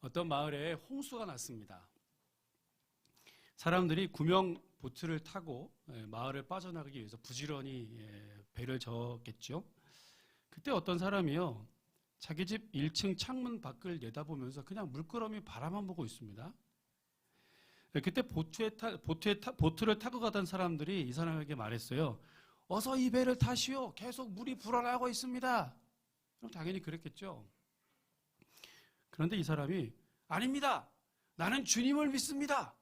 어떤 마을에 홍수가 났습니다. 사람들이 구명 보트를 타고 예, 마을을 빠져나가기 위해서 부지런히 예, 배를 저었겠죠. 그때 어떤 사람이요. 자기 집 1층 창문 밖을 내다보면서 그냥 물끄러미 바라만 보고 있습니다. 예, 그때 보트에 타, 보트에 타, 보트를 타고 가던 사람들이 이 사람에게 말했어요. 어서 이 배를 타시오. 계속 물이 불어나고 있습니다. 그럼 당연히 그랬겠죠. 그런데 이 사람이 아닙니다. 나는 주님을 믿습니다.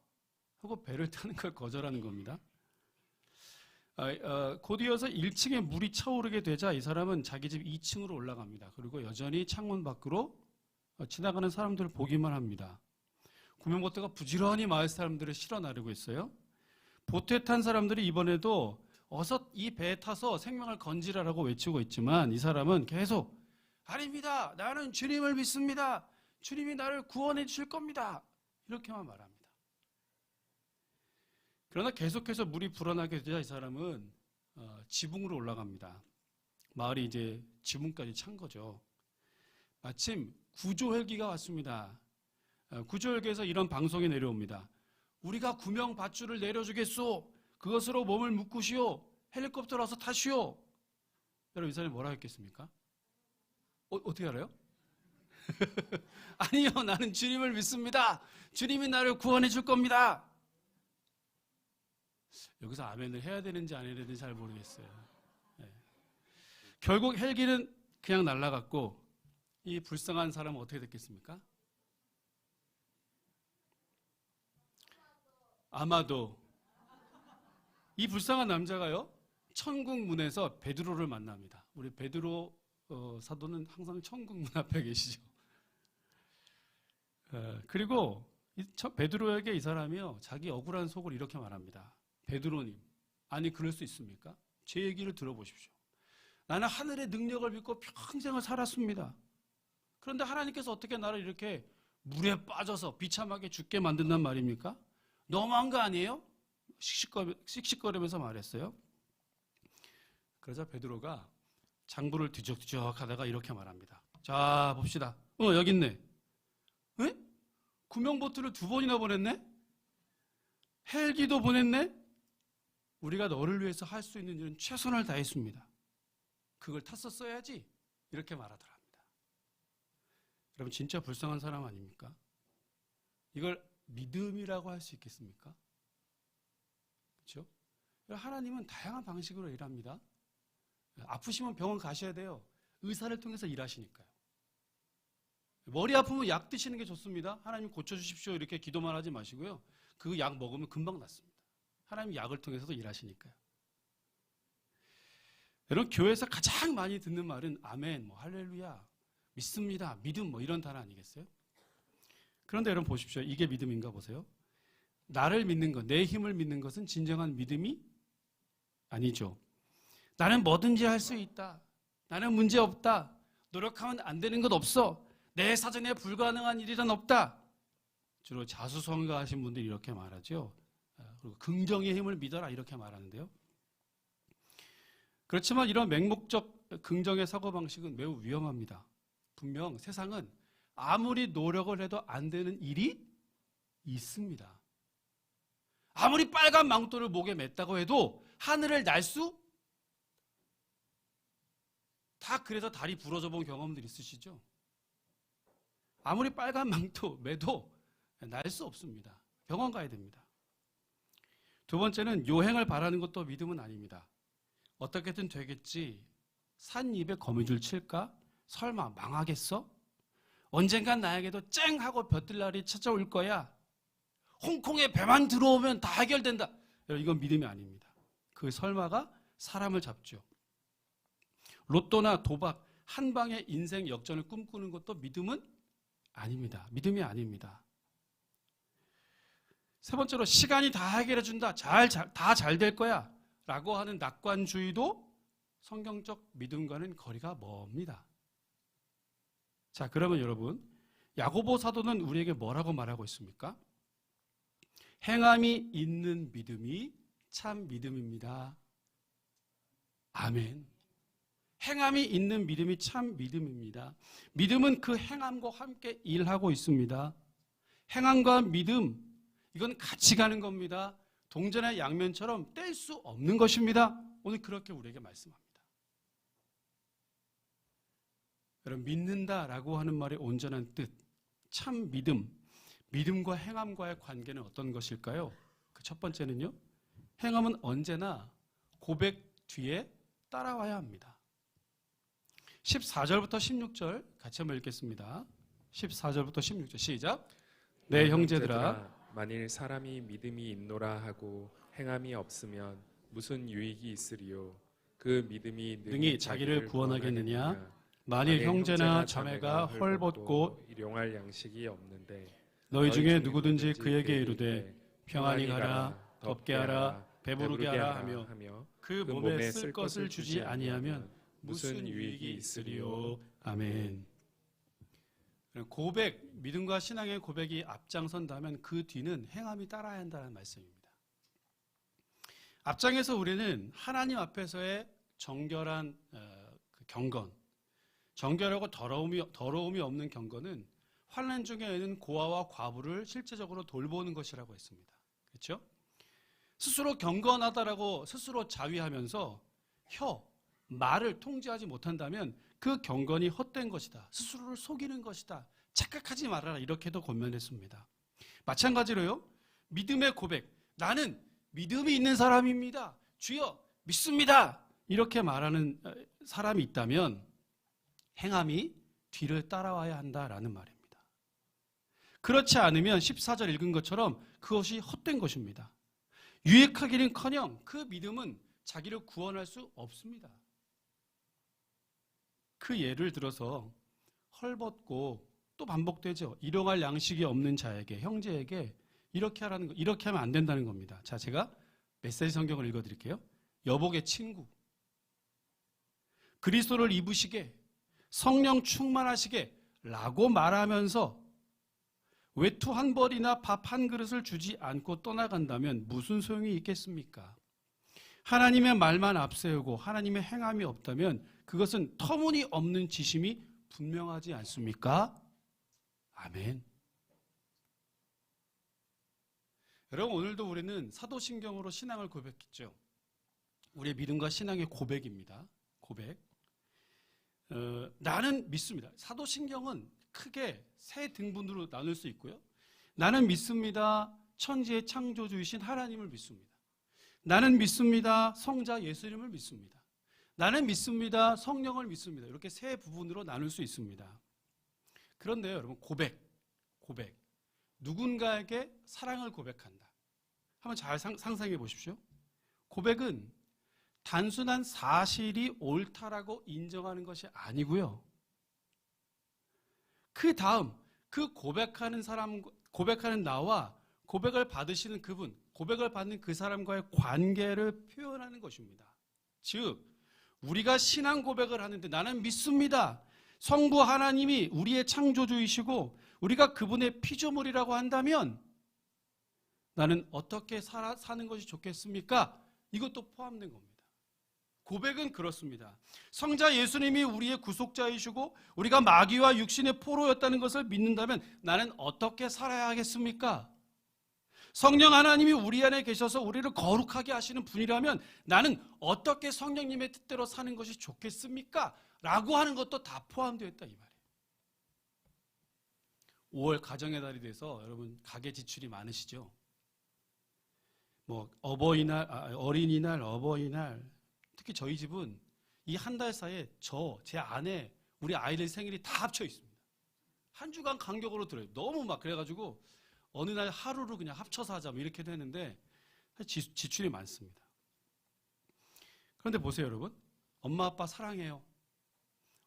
하고 배를 타는 걸 거절하는 겁니다. 아, 어, 곧 이어서 1층에 물이 차오르게 되자 이 사람은 자기 집 2층으로 올라갑니다. 그리고 여전히 창문 밖으로 어, 지나가는 사람들을 보기만 합니다. 구명보트가 부지런히 마을 사람들을 실어 나르고 있어요. 보트에 탄 사람들이 이번에도 어서 이 배에 타서 생명을 건지라라고 외치고 있지만 이 사람은 계속 아닙니다. 나는 주님을 믿습니다. 주님이 나를 구원해 주실 겁니다. 이렇게만 말합니다. 그러나 계속해서 물이 불어나게 되자 이 사람은 어, 지붕으로 올라갑니다. 마을이 이제 지붕까지 찬 거죠. 마침 구조 헬기가 왔습니다. 어, 구조 헬기에서 이런 방송이 내려옵니다. 우리가 구명 밧줄을 내려주겠소. 그것으로 몸을 묶으시오. 헬리콥터라서 타시오. 여러분 이 사람이 뭐라 했겠습니까? 어, 어떻게 알아요? 아니요, 나는 주님을 믿습니다. 주님이 나를 구원해 줄 겁니다. 여기서 아멘을 해야 되는지 안 해야 되는지 잘 모르겠어요. 네. 결국 헬기는 그냥 날아갔고 이 불쌍한 사람은 어떻게 됐겠습니까? 아마도 이 불쌍한 남자가요 천국 문에서 베드로를 만납니다. 우리 베드로 어, 사도는 항상 천국 문 앞에 계시죠. 어, 그리고 베드로에게 이 사람이요 자기 억울한 속을 이렇게 말합니다. 베드로님, 아니 그럴 수 있습니까? 제 얘기를 들어보십시오. 나는 하늘의 능력을 믿고 평생을 살았습니다. 그런데 하나님께서 어떻게 나를 이렇게 물에 빠져서 비참하게 죽게 만든단 말입니까? 너무한 거 아니에요? 씩씩거리, 씩씩거리면서 말했어요. 그러자 베드로가 장부를 뒤적뒤적 하다가 이렇게 말합니다. 자, 봅시다. 어, 여기 있네. 에? 구명보트를 두 번이나 보냈네? 헬기도 보냈네? 우리가 너를 위해서 할 수 있는 일은 최선을 다했습니다. 그걸 탔었어야지. 이렇게 말하더랍니다. 여러분, 진짜 불쌍한 사람 아닙니까? 이걸 믿음이라고 할 수 있겠습니까? 그렇죠? 하나님은 다양한 방식으로 일합니다. 아프시면 병원 가셔야 돼요. 의사를 통해서 일하시니까요. 머리 아프면 약 드시는 게 좋습니다. 하나님 고쳐주십시오. 이렇게 기도만 하지 마시고요. 그 약 먹으면 금방 낫습니다. 하나님 약을 통해서도 일하시니까요. 여러분, 교회에서 가장 많이 듣는 말은 아멘, 뭐 할렐루야, 믿습니다, 믿음 뭐 이런 단어 아니겠어요? 그런데 여러분 보십시오. 이게 믿음인가 보세요. 나를 믿는 것, 내 힘을 믿는 것은 진정한 믿음이 아니죠. 나는 뭐든지 할 수 있다. 나는 문제 없다. 노력하면 안 되는 것 없어. 내 사전에 불가능한 일이란 없다. 주로 자수성가하신 분들이 이렇게 말하죠. 아, 그리고 긍정의 힘을 믿어라 이렇게 말하는데요. 그렇지만 이런 맹목적 긍정의 사고방식은 매우 위험합니다. 분명 세상은 아무리 노력을 해도 안 되는 일이 있습니다. 아무리 빨간 망토를 목에 맸다고 해도 하늘을 날 수? 다 그래서 다리 부러져 본 경험들 있으시죠? 아무리 빨간 망토 매도 날 수 없습니다. 병원 가야 됩니다. 두 번째는 요행을 바라는 것도 믿음은 아닙니다. 어떻게든 되겠지. 산 입에 거미줄 칠까? 설마 망하겠어? 언젠간 나에게도 쨍 하고 벼뜰 날이 찾아올 거야. 홍콩에 배만 들어오면 다 해결된다. 이건 믿음이 아닙니다. 그 설마가 사람을 잡죠. 로또나 도박, 한 방의 인생 역전을 꿈꾸는 것도 믿음은 아닙니다. 믿음이 아닙니다. 세 번째로 시간이 다 해결해 준다. 잘, 다 잘 될 거야. 라고 하는 낙관주의도 성경적 믿음과는 거리가 멉니다. 자, 그러면 여러분, 야고보 사도는 우리에게 뭐라고 말하고 있습니까? 행함이 있는 믿음이 참 믿음입니다. 아멘. 행함이 있는 믿음이 참 믿음입니다. 믿음은 그 행함과 함께 일하고 있습니다. 행함과 믿음, 이건 같이 가는 겁니다. 동전의 양면처럼 뗄 수 없는 것입니다. 오늘 그렇게 우리에게 말씀합니다. 여러분, 믿는다라고 하는 말의 온전한 뜻, 참 믿음, 믿음과 행함과의 관계는 어떤 것일까요? 그 첫 번째는요, 행함은 언제나 고백 뒤에 따라와야 합니다. 14절부터 16절 같이 한번 읽겠습니다. 14절부터 16절 시작. 네, 형제들아. 만일 사람이 믿음이 있노라 하고 행함이 없으면 무슨 유익이 있으리요 그 믿음이 능히 자기를 구원하겠느냐? 만일 형제나 자매가 헐벗고 일용할 양식이 없는데 너희 중에 누구든지 그에게 이르되 평안히 가라 덥게 하라 배부르게 하라 하며 그 몸에 쓸 것을 주지 아니하면 무슨 유익이 있으리요 아멘 고백 믿음과 신앙의 고백이 앞장선다면 그 뒤는 행함이 따라야 한다는 말씀입니다 앞장에서 우리는 하나님 앞에서의 정결한 어, 그 경건 정결하고 더러움이 더러움이 없는 경건은 환란 중에는 고아와 과부를 실제적으로 돌보는 것이라고 했습니다. 그렇죠? 스스로 경건하다라고 스스로 자위하면서 혀, 말을 통제하지 못한다면 그 경건이 헛된 것이다. 스스로를 속이는 것이다. 착각하지 말아라. 이렇게도 권면했습니다. 마찬가지로요. 믿음의 고백. 나는 믿음이 있는 사람입니다. 주여, 믿습니다. 이렇게 말하는 어, 사람이 있다면 행함이 뒤를 따라와야 한다라는 말입니다. 그렇지 않으면 14절 읽은 것처럼 그것이 헛된 것입니다. 유익하기는 커녕 그 믿음은 자기를 구원할 수 없습니다. 그 예를 들어서 헐벗고 또 반복되죠. 일용할 양식이 없는 자에게, 형제에게 이렇게 하라는 거, 이렇게 하면 안 된다는 겁니다. 자, 제가 메시지 성경을 읽어 드릴게요. 여복의 친구. 그리스도를 입으시게 성령 충만하시게 라고 말하면서 외투 한 벌이나 밥 한 그릇을 주지 않고 떠나간다면 무슨 소용이 있겠습니까? 하나님의 말만 앞세우고 하나님의 행함이 없다면 그것은 터무니없는 지심이 분명하지 않습니까? 아멘. 여러분 오늘도 우리는 사도신경으로 신앙을 고백했죠. 우리의 믿음과 신앙의 고백입니다. 고백. 어, 나는 믿습니다. 사도신경은 크게 세 등분으로 나눌 수 있고요. 나는 믿습니다. 천지의 창조주이신 하나님을 믿습니다. 나는 믿습니다. 성자 예수님을 믿습니다. 나는 믿습니다. 성령을 믿습니다. 이렇게 세 부분으로 나눌 수 있습니다. 그런데요, 여러분, 고백, 고백. 누군가에게 사랑을 고백한다. 한번 잘 상, 상상해 보십시오. 고백은 단순한 사실이 옳다라고 인정하는 것이 아니고요. 그 다음 그 고백하는 사람 고백하는 나와 고백을 받으시는 그분, 고백을 받는 그 사람과의 관계를 표현하는 것입니다. 즉 우리가 신앙 고백을 하는데 나는 믿습니다. 성부 하나님이 우리의 창조주이시고 우리가 그분의 피조물이라고 한다면 나는 어떻게 살아, 사는 것이 좋겠습니까? 이것도 포함된 겁니다. 고백은 그렇습니다. 성자 예수님이 우리의 구속자이시고 우리가 마귀와 육신의 포로였다는 것을 믿는다면 나는 어떻게 살아야 하겠습니까? 성령 하나님이 우리 안에 계셔서 우리를 거룩하게 하시는 분이라면 나는 어떻게 성령님의 뜻대로 사는 것이 좋겠습니까? 라고 하는 것도 다 포함되어 있다 이 말이에요. 5월 가정의 달이 돼서 여러분 가계 지출이 많으시죠? 뭐 어버이날, 아, 어린이날, 어버이날 특히 저희 집은 이 한 달 사이에 저, 제 아내, 우리 아이들 생일이 다 합쳐 있습니다. 한 주간 간격으로 들어요. 너무 막 그래가지고 어느 날 하루를 그냥 합쳐서 하자 뭐 이렇게 되는데 지, 지출이 많습니다. 그런데 보세요, 여러분. 엄마 아빠 사랑해요.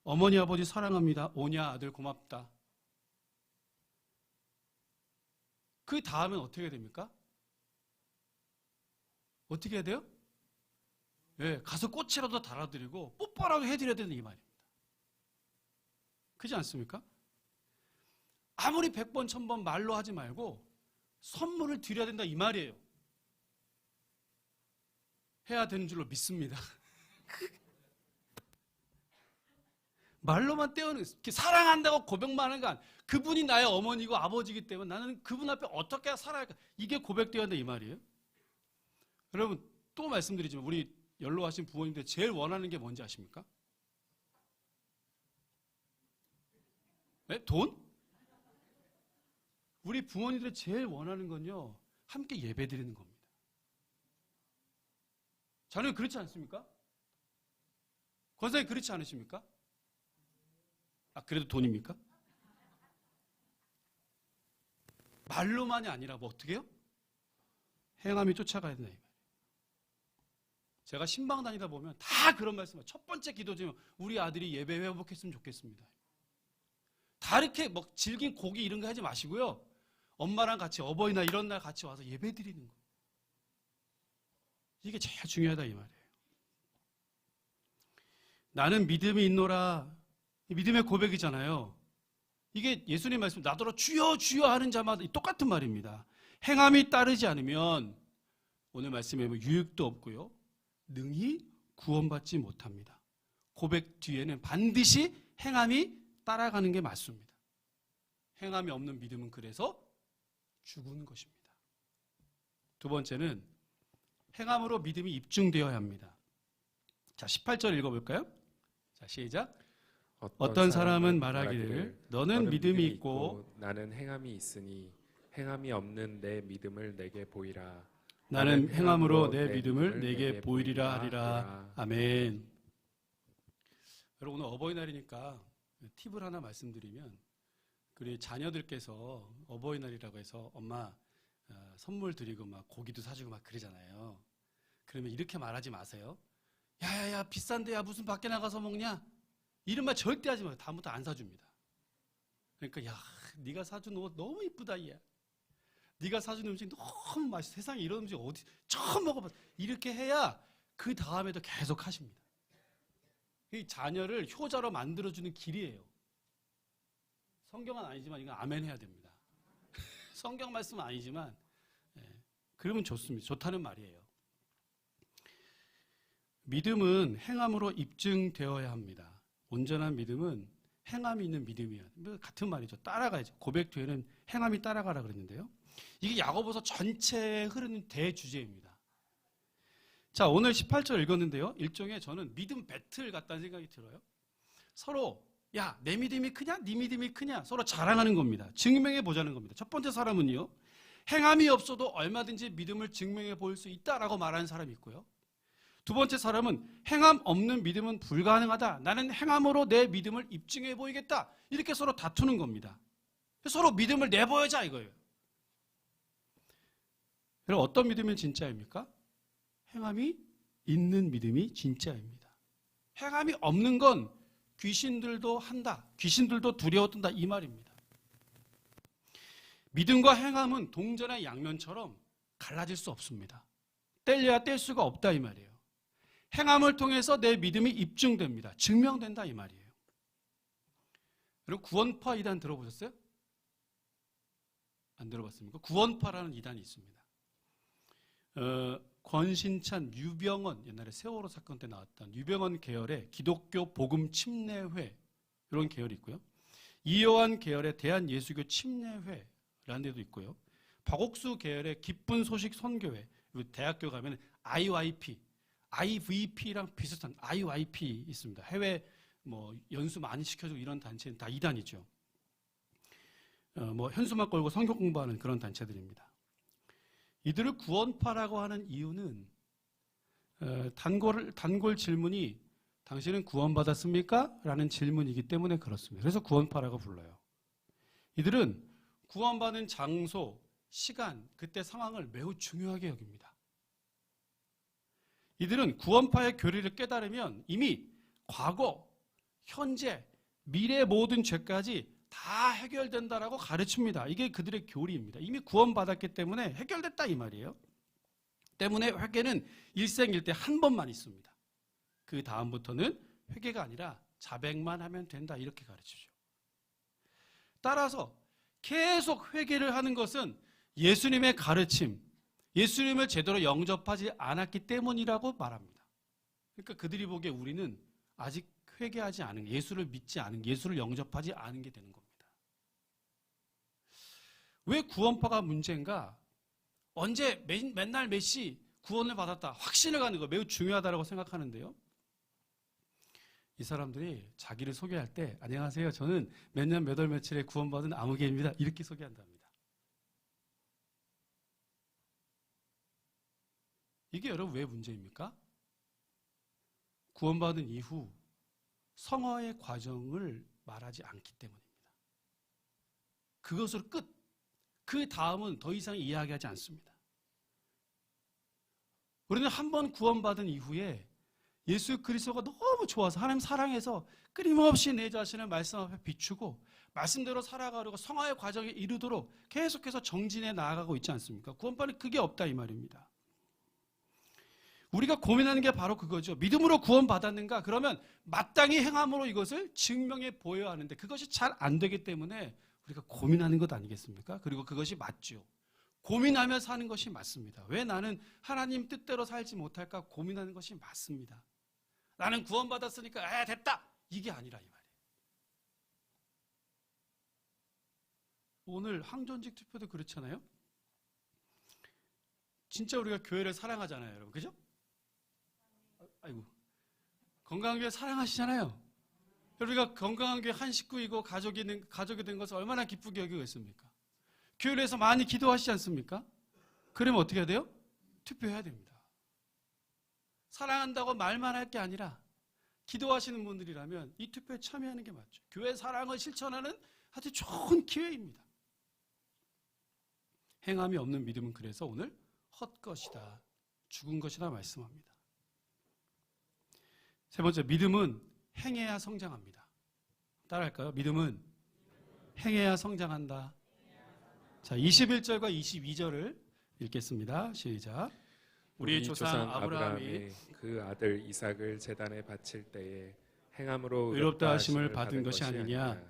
어머니 아버지 사랑합니다. 오냐 아들 고맙다. 그 다음엔 어떻게 됩니까? 어떻게 해야 돼요? 예, 가서 꽃이라도 달아드리고 뽀뽀라도 해드려야 되는 이 말입니다. 그지 않습니까? 아무리 백번 천번 말로 하지 말고 선물을 드려야 된다 이 말이에요. 해야 되는 줄로 믿습니다. 말로만 떼어는 사랑한다고 고백만 하는 건 그분이 나의 어머니고 아버지이기 때문에 나는 그분 앞에 어떻게 살아야 할까? 이게 고백되어야 한다 이 말이에요. 여러분 또 말씀드리지만 우리 연로하신 부모님들 제일 원하는 게 뭔지 아십니까? 네? 돈? 우리 부모님들이 제일 원하는 건요 함께 예배 드리는 겁니다. 자녀 그렇지 않습니까? 권사님 그렇지 않으십니까? 아, 그래도 돈입니까? 말로만이 아니라 뭐 어떻게 해요? 행함이 쫓아가야 된다. 이 말이에요. 제가 신방 다니다 보면 다 그런 말씀을 첫 번째 기도 중에 우리 아들이 예배 회복했으면 좋겠습니다. 다 이렇게 뭐 질긴 고기 이런 거 하지 마시고요. 엄마랑 같이 어버이날 이런 날 같이 와서 예배 드리는 거. 이게 제일 중요하다 이 말이에요. 나는 믿음이 있노라. 이 믿음의 고백이잖아요. 이게 예수님 말씀 나더러 주여 주여 하는 자마다 똑같은 말입니다. 행함이 따르지 않으면 오늘 말씀에 뭐 유익도 없고요. 능히 구원받지 못합니다. 고백 뒤에는 반드시 행함이 따라가는 게 맞습니다. 행함이 없는 믿음은 그래서 죽은 것입니다. 두 번째는 행함으로 믿음이 입증되어야 합니다. 자, 18절 읽어볼까요? 자, 시작. 어떤 사람은 말하기를 너는 믿음이 있고 나는 행함이 있으니 행함이 없는 내 믿음을 내게 보이라. 나는 행함으로 내 믿음을 내게 보이리라 하리라. 아멘. 여러분 오늘 어버이날이니까 팁을 하나 말씀드리면 우리 자녀들께서 어버이날이라고 해서 엄마 어, 선물 드리고 막 고기도 사주고 막 그러잖아요. 그러면 이렇게 말하지 마세요. 야야야 비싼데 야 무슨 밖에 나가서 먹냐? 이런 말 절대 하지 마요. 다음부터 안 사줍니다. 그러니까 야 네가 사준 옷 너무 이쁘다 얘. 네가 사준 음식 너무 맛있어. 세상에 이런 음식 어디 처음 먹어봤어. 이렇게 해야 그 다음에도 계속 하십니다. 이 자녀를 효자로 만들어주는 길이에요. 성경은 아니지만 이건 아멘 해야 됩니다. 성경 말씀은 아니지만 예, 그러면 좋습니다. 좋다는 말이에요. 믿음은 행함으로 입증되어야 합니다. 온전한 믿음은 행함이 있는 믿음이야. 뭐 같은 말이죠. 따라가야죠. 고백 뒤에는 행함이 따라가라 그랬는데요. 이게 야고보서 전체에 흐르는 대주제입니다. 자, 오늘 18절 읽었는데요. 일종의 저는 믿음 배틀 같다는 생각이 들어요. 서로 야, 내 믿음이 크냐? 네 믿음이 크냐? 서로 자랑하는 겁니다. 증명해 보자는 겁니다. 첫 번째 사람은요. 행함이 없어도 얼마든지 믿음을 증명해 볼 수 있다라고 말하는 사람이 있고요. 두 번째 사람은 행함 없는 믿음은 불가능하다. 나는 행함으로 내 믿음을 입증해 보이겠다. 이렇게 서로 다투는 겁니다. 서로 믿음을 내보여자 이거예요. 여러분 어떤 믿음이 진짜입니까? 행함이 있는 믿음이 진짜입니다. 행함이 없는 건 귀신들도 한다. 귀신들도 두려워 뜬다. 이 말입니다. 믿음과 행함은 동전의 양면처럼 갈라질 수 없습니다. 뗄려야 뗄 수가 없다. 이 말이에요. 행함을 통해서 내 믿음이 입증됩니다. 증명된다. 이 말이에요. 여러분, 구원파 이단 들어보셨어요? 안 들어봤습니까? 구원파라는 이단이 있습니다. 어, 권신찬, 유병원 옛날에 세월호 사건 때 나왔던 유병원 계열의 기독교 복음 침례회 이런 계열이 있고요. 이요한 계열의 대한 예수교 침례회라는 데도 있고요. 박옥수 계열의 기쁜 소식 선교회 대학교 가면 IYP, IVP랑 비슷한 IYP 있습니다. 해외 뭐 연수 많이 시켜주고 이런 단체는 다 이단이죠. 어, 뭐 현수막 걸고 성경 공부하는 그런 단체들입니다. 이들을 구원파라고 하는 이유는 어, 단골 단골 질문이 당신은 구원받았습니까? 라는 질문이기 때문에 그렇습니다. 그래서 구원파라고 불러요. 이들은 구원받은 장소, 시간, 그때 상황을 매우 중요하게 여깁니다. 이들은 구원파의 교리를 깨달으면 이미 과거, 현재, 미래 모든 죄까지 다 해결된다라고 가르칩니다. 이게 그들의 교리입니다. 이미 구원받았기 때문에 해결됐다 이 말이에요. 때문에 회개는 일생일대 한 번만 있습니다. 그 다음부터는 회개가 아니라 자백만 하면 된다 이렇게 가르치죠. 따라서 계속 회개를 하는 것은 예수님의 가르침, 예수님을 제대로 영접하지 않았기 때문이라고 말합니다. 그러니까 그들이 보기에 우리는 아직 회개하지 않은 예수를 믿지 않은 예수를 영접하지 않은 게 되는 겁니다. 왜 구원파가 문제인가? 언제 맨, 맨날 몇 시 구원을 받았다 확신을 갖는 거 매우 중요하다고 생각하는데요. 이 사람들이 자기를 소개할 때 안녕하세요. 저는 몇 년 몇 월 며칠에 구원받은 아무개입니다. 이렇게 소개한답니다. 이게 여러분 왜 문제입니까? 구원받은 이후 성화의 과정을 말하지 않기 때문입니다. 그것으로 끝. 그 다음은 더 이상 이야기하지 않습니다. 우리는 한 번 구원받은 이후에 예수 그리스도가 너무 좋아서 하나님 사랑해서 끊임없이 내 자신을 말씀 앞에 비추고 말씀대로 살아가려고 성화의 과정에 이르도록 계속해서 정진해 나아가고 있지 않습니까? 구원받는 그게 없다 이 말입니다. 우리가 고민하는 게 바로 그거죠. 믿음으로 구원받았는가? 그러면 마땅히 행함으로 이것을 증명해 보여야 하는데 그것이 잘 안 되기 때문에 우리가 고민하는 것 아니겠습니까? 그리고 그것이 맞죠. 고민하며 사는 것이 맞습니다. 왜 나는 하나님 뜻대로 살지 못할까 고민하는 것이 맞습니다. 나는 구원받았으니까 아 됐다 이게 아니라 이 말이에요. 오늘 항존직 투표도 그렇잖아요. 진짜 우리가 교회를 사랑하잖아요, 여러분. 그죠? 아이고. 건강한 교회 사랑하시잖아요. 우리가 건강한 교회 한 식구이고 가족이 된, 가족이 된 것을 얼마나 기쁘게 여기고 있습니까? 교회에서 많이 기도하시지 않습니까? 그러면 어떻게 해야 돼요? 투표해야 됩니다. 사랑한다고 말만 할 게 아니라 기도하시는 분들이라면 이 투표에 참여하는 게 맞죠. 교회 사랑을 실천하는 아주 좋은 기회입니다. 행함이 없는 믿음은 그래서 오늘 헛것이다. 죽은 것이다 말씀합니다. 세 번째, 믿음은 행해야 성장합니다. 따라할까요? 믿음은 행해야 성장한다. 자, 21절과 22절을 읽겠습니다. 시작. 우리 조상 아브라함이 그 아들 이삭을 제단에 바칠 때에 행함으로 의롭다 하심을 받은 것이 아니냐.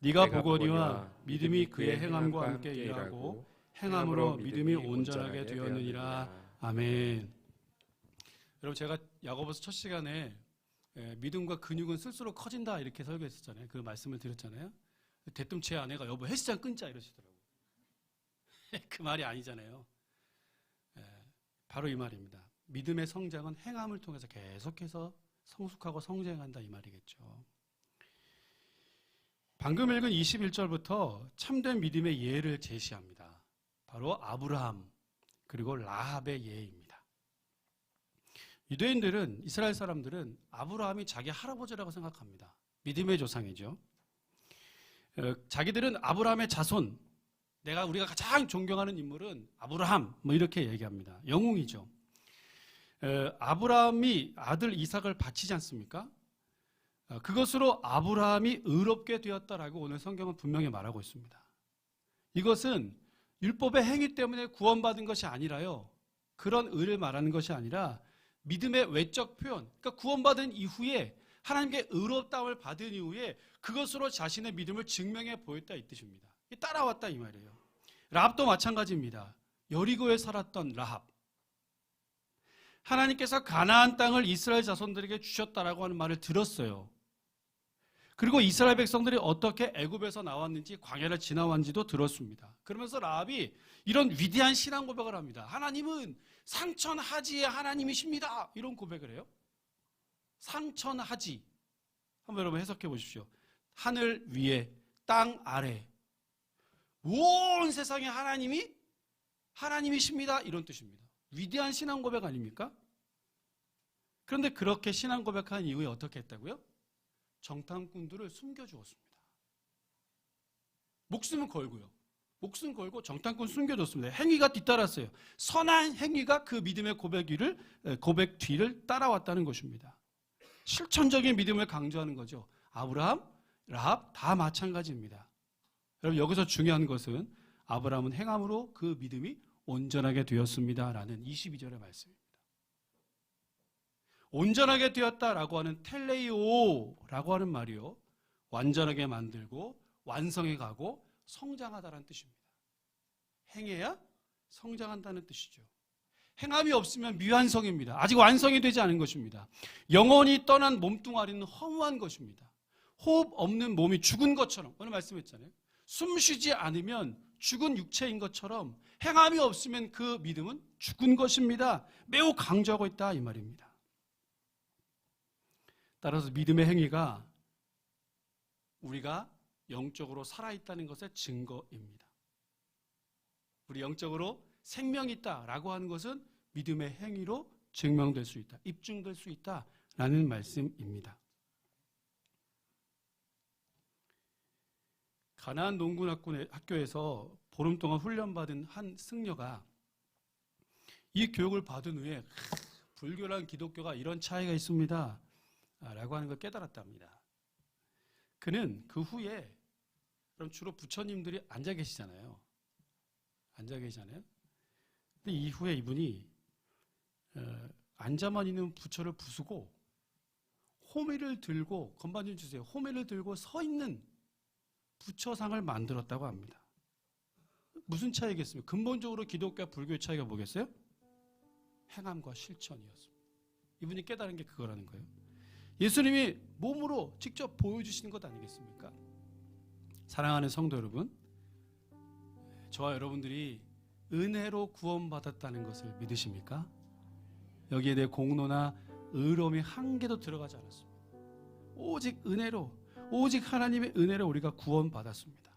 네가 보거니와 믿음이 그의 행함과 함께 일하고 행함으로 믿음이 온전하게 되었느니라. 아멘. 여러분 제가 야고보서 첫 시간에 예, 믿음과 근육은 쓸수록 커진다 이렇게 설교했었잖아요. 그 말씀을 드렸잖아요. 대뜸 제 아내가 여보 헬스장 끊자 이러시더라고요. 그 말이 아니잖아요. 예, 바로 이 말입니다. 믿음의 성장은 행함을 통해서 계속해서 성숙하고 성장한다 이 말이겠죠. 방금 읽은 21절부터 참된 믿음의 예를 제시합니다. 바로 아브라함 그리고 라합의 예입니다. 유대인들은 이스라엘 사람들은 아브라함이 자기 할아버지라고 생각합니다. 믿음의 조상이죠. 어, 자기들은 아브라함의 자손, 내가 우리가 가장 존경하는 인물은 아브라함 뭐 이렇게 얘기합니다. 영웅이죠. 어, 아브라함이 아들 이삭을 바치지 않습니까? 어, 그것으로 아브라함이 의롭게 되었다라고 오늘 성경은 분명히 말하고 있습니다. 이것은 율법의 행위 때문에 구원받은 것이 아니라요. 그런 의를 말하는 것이 아니라 믿음의 외적 표현, 그러니까 구원받은 이후에 하나님께 의롭다움을 받은 이후에 그것으로 자신의 믿음을 증명해 보였다 이 뜻입니다. 따라왔다 이 말이에요. 라합도 마찬가지입니다. 여리고에 살았던 라합. 하나님께서 가나안 땅을 이스라엘 자손들에게 주셨다라고 하는 말을 들었어요. 그리고 이스라엘 백성들이 어떻게 애굽에서 나왔는지 광야를 지나왔는지도 들었습니다. 그러면서 라합이 이런 위대한 신앙 고백을 합니다. 하나님은 상천하지의 하나님이십니다. 이런 고백을 해요. 상천하지. 한번 여러분 해석해 보십시오. 하늘 위에, 땅 아래. 온 세상에 하나님이 하나님이십니다. 이런 뜻입니다. 위대한 신앙 고백 아닙니까? 그런데 그렇게 신앙 고백한 이후에 어떻게 했다고요? 정탐꾼들을 숨겨주었습니다. 목숨은 걸고요. 목숨 걸고 정탐꾼 숨겨줬습니다. 행위가 뒤따랐어요. 선한 행위가 그 믿음의 고백 위를 고백 뒤를 따라왔다는 것입니다. 실천적인 믿음을 강조하는 거죠. 아브라함, 라합 다 마찬가지입니다. 여러분 여기서 중요한 것은 아브라함은 행함으로 그 믿음이 온전하게 되었습니다라는 22절의 말씀입니다. 온전하게 되었다라고 하는 텔레이오라고 하는 말이요. 완전하게 만들고 완성해 가고 성장하다라는 뜻입니다. 행해야 성장한다는 뜻이죠. 행함이 없으면 미완성입니다. 아직 완성이 되지 않은 것입니다. 영원히 떠난 몸뚱아리는 허무한 것입니다. 호흡 없는 몸이 죽은 것처럼 오늘 말씀했잖아요. 숨 쉬지 않으면 죽은 육체인 것처럼 행함이 없으면 그 믿음은 죽은 것입니다. 매우 강조하고 있다 이 말입니다. 따라서 믿음의 행위가 우리가 영적으로 살아있다는 것의 증거입니다. 우리 영적으로 생명이 있다라고 하는 것은 믿음의 행위로 증명될 수 있다, 입증될 수 있다라는 말씀입니다. 가나안 농군 학교에서 보름 동안 훈련받은 한 승려가 이 교육을 받은 후에 불교랑 기독교가 이런 차이가 있습니다. 라고 하는 걸 깨달았답니다. 그는 그 후에 그럼 주로 부처님들이 앉아 계시잖아요. 앉아 계시잖아요. 근데 이후에 이분이 어, 앉아만 있는 부처를 부수고 호미를 들고 건반 좀 주세요. 호미를 들고 서 있는 부처상을 만들었다고 합니다. 무슨 차이겠습니까? 근본적으로 기독교와 불교의 차이가 뭐겠어요? 행함과 실천이었습니다. 이분이 깨달은 게 그거라는 거예요. 예수님이 몸으로 직접 보여주시는 것 아니겠습니까? 사랑하는 성도 여러분, 저와 여러분들이 은혜로 구원받았다는 것을 믿으십니까? 여기에 대해 공로나 의로움이 한 개도 들어가지 않았습니다. 오직 은혜로, 오직 하나님의 은혜로 우리가 구원받았습니다.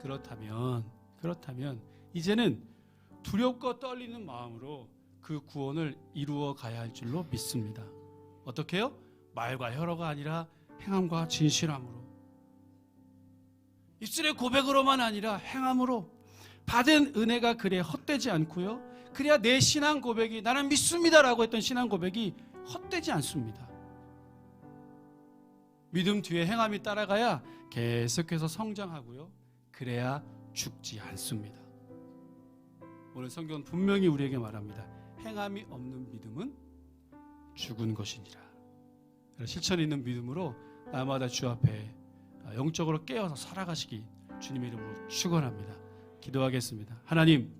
그렇다면, 그렇다면, 이제는 두렵고 떨리는 마음으로 그 구원을 이루어 가야 할 줄로 믿습니다. 어떻게요? 말과 혀로가 아니라 행함과 진실함으로. 입술의 고백으로만 아니라 행함으로 받은 은혜가 그래 헛되지 않고요. 그래야 내 신앙 고백이 나는 믿습니다라고 했던 신앙 고백이 헛되지 않습니다. 믿음 뒤에 행함이 따라가야 계속해서 성장하고요. 그래야 죽지 않습니다. 오늘 성경은 분명히 우리에게 말합니다. 행함이 없는 믿음은 죽은 것이니라. 실천 있는 믿음으로 날마다 주 앞에 영적으로 깨어서 살아가시기 주님의 이름으로 축원합니다. 기도하겠습니다. 하나님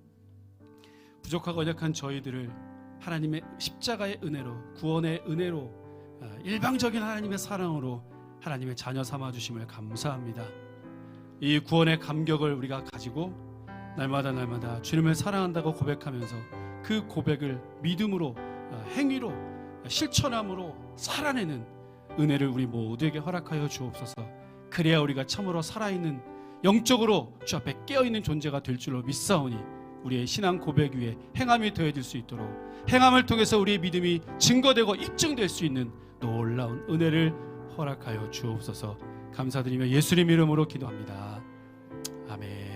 부족하고 연약한 저희들을 하나님의 십자가의 은혜로 구원의 은혜로 아, 일방적인 하나님의 사랑으로 하나님의 자녀 삼아 주심을 감사합니다. 이 구원의 감격을 우리가 가지고 날마다 날마다 주님을 사랑한다고 고백하면서 그 고백을 믿음으로 아, 행위로 실천함으로 살아내는 은혜를 우리 모두에게 허락하여 주옵소서. 그래야 우리가 참으로 살아있는 영적으로 주 앞에 깨어있는 존재가 될 줄로 믿사오니 우리의 신앙 고백 위에 행함이 더해질 수 있도록 행함을 통해서 우리의 믿음이 증거되고 입증될 수 있는 놀라운 은혜를 허락하여 주옵소서 감사드리며 예수님 이름으로 기도합니다. 아멘.